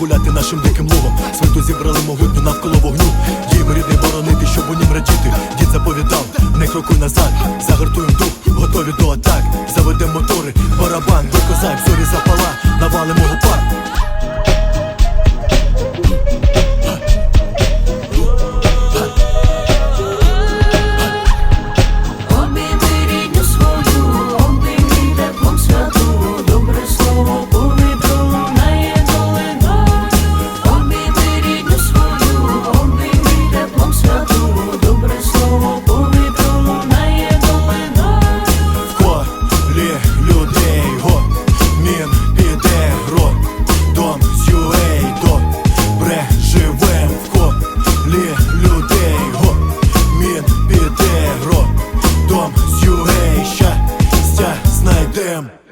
гуляти нашим диким ловом Свиту зібрали могутню навколо вогню. Їм рідний боронити, щоб у нім радіти. Дід заповідав, не крокуй назад, загартуєм дух, готові до атак. Заведемо мотори, барабан, до козак, зорі запала, навалимо гупак them.